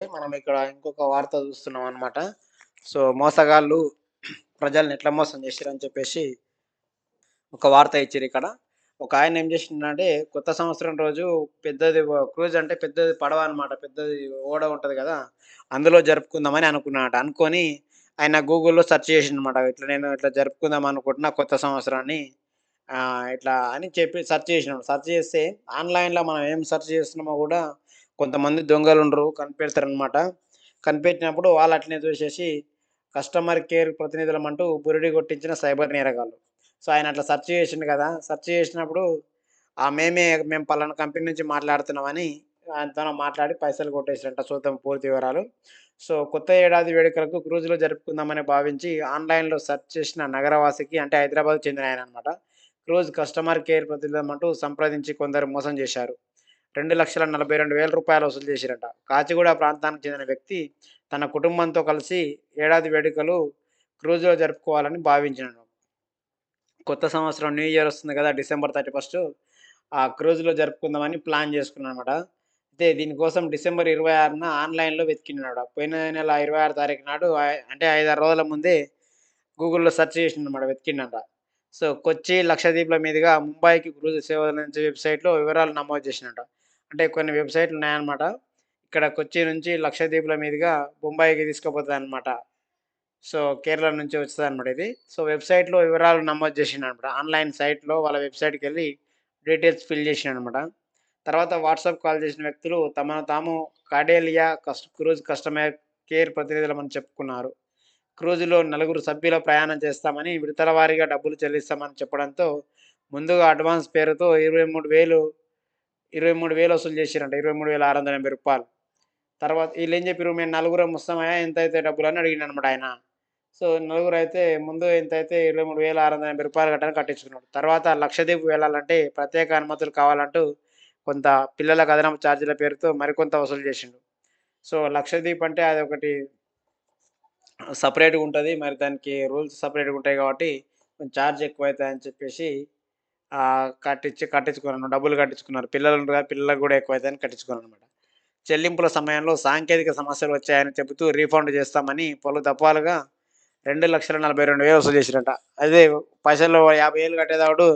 మనం ఇక్కడ ఇంకొక వార్త చూస్తున్నాం అనమాట సో మోసగాళ్ళు ప్రజల్ని ఎట్లా మోసం చేసిరని చెప్పేసి ఒక వార్త ఇచ్చారు ఇక్కడ. ఒక ఆయన ఏం చేసిండంటే కొత్త సంవత్సరం రోజు పెద్దది క్రూజ్ అంటే పెద్దది పడవ అనమాట పెద్దది ఓడ ఉంటుంది కదా అందులో జరుపుకుందామని అనుకున్నాడట. అనుకొని ఆయన గూగుల్లో సెర్చ్ చేసిండనమాట ఇట్లా నేను ఇట్లా జరుపుకుందాం అనుకుంటున్నా కొత్త సంవత్సరాన్ని ఇట్లా అని చెప్పి సెర్చ్ చేసినాడు. సెర్చ్ చేస్తే ఆన్లైన్లో మనం ఏం సెర్చ్ చేస్తున్నామో కూడా కొంతమంది దొంగలు ఉండరు కనిపెడతారనమాట కనిపెట్టినప్పుడు వాళ్ళు అట్లనే చూసేసి కస్టమర్ కేర్ ప్రతినిధులం అంటూ బురిడి కొట్టించిన సైబర్ నేరగాళ్ళు. సో ఆయన అట్లా సెర్చ్ చేసిండు కదా సెర్చ్ చేసినప్పుడు ఆ మేమే మేము పలానా కంపెనీ నుంచి మాట్లాడుతున్నామని ఆయనతో మాట్లాడి పైసలు కొట్టేసారంట చూద్దాం పూర్తి వివరాలు. సో కొత్త ఏడాది వేడుకలకు క్రూజ్లో జరుపుకుందామని భావించి ఆన్లైన్లో సెర్చ్ చేసిన నగరవాసికి అంటే హైదరాబాద్ చెందిన ఆయన అనమాట క్రూజ్ కస్టమర్ కేర్ ప్రతినిధులం అంటూ సంప్రదించి కొందరు మోసం చేశారు. రెండు లక్షల నలభై రెండు వేల రూపాయలు వసూలు చేసిరట కాచిగూడ ప్రాంతానికి చెందిన వ్యక్తి తన కుటుంబంతో కలిసి ఏడాది వేడుకలు క్రూజ్లో జరుపుకోవాలని భావించినాడు. కొత్త సంవత్సరం న్యూ ఇయర్ వస్తుంది కదా డిసెంబర్ థర్టీ ఫస్ట్ ఆ క్రూజ్లో జరుపుకుందామని ప్లాన్ చేసుకున్నాను అనమాట అయితే దీనికోసం డిసెంబర్ ఇరవై ఆరున ఆన్లైన్లో వెతికినాడు పోయిన నెల ఇరవై ఆరు తారీఖు నాడు అంటే ఐదారు రోజుల ముందే గూగుల్లో సెర్చ్ చేసిండనమాట వెతికిండంట. సో కొచ్చి లక్షద్వీప్ల మీదుగా ముంబైకి క్రూజ్ సేవల నుంచి వెబ్సైట్లో వివరాలు నమోదు చేసినట్ట అంటే కొన్ని వెబ్సైట్లు ఉన్నాయన్నమాట. ఇక్కడ కొచ్చి నుంచి లక్షద్వీప్ల మీదుగా బొంబాయికి తీసుకుపోతుంది అనమాట సో కేరళ నుంచి వస్తుంది అనమాట ఇది. సో వెబ్సైట్లో వివరాలు నమోదు చేసిండు అనమాట ఆన్లైన్ సైట్లో వాళ్ళ వెబ్సైట్కి వెళ్ళి డీటెయిల్స్ ఫిల్ చేసిండు అనమాట తర్వాత వాట్సాప్ కాల్ చేసిన వ్యక్తులు తమను తాము కాడేలియా కస్ట్ క్రూజ్ కస్టమర్ కేర్ ప్రతినిధులమని చెప్పుకున్నారు. క్రూజ్లో నలుగురు సభ్యుల ప్రయాణం చేస్తామని విడతల వారీగా డబ్బులు చెల్లిస్తామని చెప్పడంతో ముందుగా అడ్వాన్స్ పేరుతో ఇరవై మూడు వేలు ఇరవై మూడు వేలు వసూలు చేసిరంట ఇరవై మూడు వేల ఆరు వందల ఎనభై రూపాయలు. తర్వాత వీళ్ళు ఏం చెప్పారు మేము నలుగురం వస్తామయ్యా ఎంత అయితే డబ్బులు అని అడిగిన అనమాట ఆయన. సో నలుగురు అయితే ముందు ఎంత అయితే ఇరవై మూడు వేల ఆరు వందల ఎనభై రూపాయలు కట్టని కట్టించుకున్నాడు తర్వాత లక్షదీప్ వెళ్ళాలంటే ప్రత్యేక అనుమతులు కావాలంటూ కొంత పిల్లల అదనపు ఛార్జీల పేరుతో మరికొంత వసూలు చేసిండు. సో లక్షదీప్ అంటే అది ఒకటి సపరేట్గా ఉంటుంది మరి దానికి రూల్స్ సపరేట్గా ఉంటాయి కాబట్టి కొంచెం ఛార్జ్ ఎక్కువ అవుతాయని చెప్పేసి కట్టించి కట్టించుకున్నాను. డబ్బులు కట్టించుకున్నారు. పిల్లలు ఉండగా పిల్లలకు కూడా ఎక్కువైతే కట్టించుకున్నాను అనమాట చెల్లింపుల సమయంలో సాంకేతిక సమస్యలు వచ్చాయని చెబుతూ రీఫండ్ చేస్తామని పలు దఫాలుగా రెండు లక్షల నలభై రెండు వేలు వసూలు చేసినట అదే పైసలు యాభై వేలు కట్టేదాడు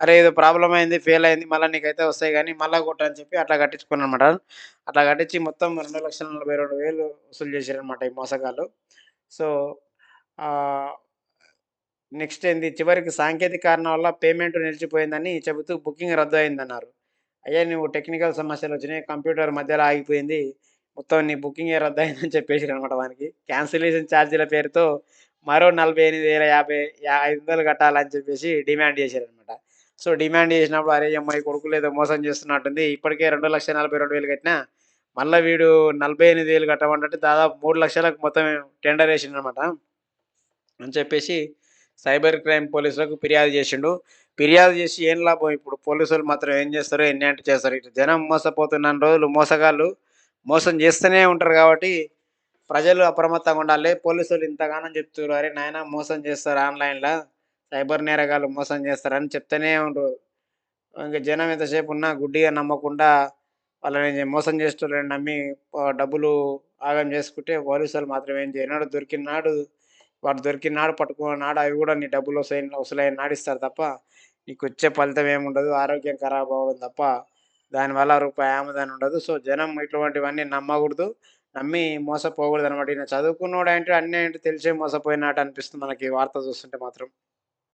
అరే ఏదో ప్రాబ్లం అయింది ఫెయిల్ అయింది మళ్ళీ నీకైతే వస్తాయి కానీ మళ్ళీ కొట్టని చెప్పి అట్లా కట్టించుకున్నాను అనమాట అట్లా కట్టించి మొత్తం రెండు లక్షల నలభై రెండు వేలు వసూలు చేశారనమాట ఈ మోసగాళ్ళు. సో నెక్స్ట్ ఏంది? చివరికి సాంకేతిక కారణం వల్ల పేమెంట్ నిలిచిపోయిందని చెబుతూ బుకింగ్ రద్దు అయిందన్నారు అయ్యా నువ్వు టెక్నికల్ సమస్యలు వచ్చినాయి కంప్యూటర్ మధ్యలో ఆగిపోయింది మొత్తం నీ బుకింగ్ రద్దు అయిందని చెప్పేసి అనమాట వానికి. క్యాన్సిలేషన్ ఛార్జీల పేరుతో మరో నలభై ఎనిమిది వేల యాభై ఐదు వందలు కట్టాలని చెప్పేసి డిమాండ్ చేశారనమాట సో డిమాండ్ చేసినప్పుడు అరే అమ్మాయి కొడుకులు లేదో మోసం చేస్తున్నట్టుంది ఇప్పటికే రెండు లక్షల నలభై రెండు వేలు కట్టినా మళ్ళీ వీడు నలభై ఎనిమిది వేలు కట్టమంటే దాదాపు మూడు లక్షలకు మొత్తం టెండర్ వేసిండనమాట అని చెప్పేసి సైబర్ క్రైమ్ పోలీసులకు ఫిర్యాదు చేసిండు. ఫిర్యాదు చేసి ఏం లాభం? ఇప్పుడు పోలీసులు మాత్రం ఏం చేస్తారు ఎన్ని అంటే చేస్తారు? ఇటు జనం మోసపోతున్న రోజులు మోసగాళ్ళు మోసం చేస్తూనే ఉంటారు కాబట్టి ప్రజలు అప్రమత్తంగా ఉండాలి. పోలీసులు ఇంతగానో చెప్తున్నారు. అరే నాయన మోసం చేస్తారు ఆన్లైన్లో. సైబర్ నేరగాళ్ళు మోసం చేస్తారని చెప్తూనే ఉంటారు ఇంకా జనం ఎంతసేపు ఉన్నా గుడ్డిగా నమ్మకుండా వాళ్ళని మోసం చేస్తున్నారని నమ్మి డబ్బులు ఆగం చేసుకుంటే పోలీసులు మాత్రం ఏం చేయనాడు దొరికినాడు వాడు దొరికిన నాడు పట్టుకున్న నాడు అవి కూడా నీ డబ్బులు వసూలైన వసూలైన నాడు ఇస్తారు తప్ప నీకు వచ్చే ఫలితం ఏముండదు ఆరోగ్యం ఖరాబ్ అవ్వడం తప్ప. దానివల్ల రూపాయి ఆమదాని ఉండదు. సో జనం ఇటువంటివన్నీ నమ్మకూడదు నమ్మి మోసపోకూడదు అనమాట ఈయన చదువుకున్నోడు అంటే అన్నీ ఏంటి తెలిసే మోసపోయినట్టు అనిపిస్తుంది మనకి వార్త చూస్తుంటే మాత్రం.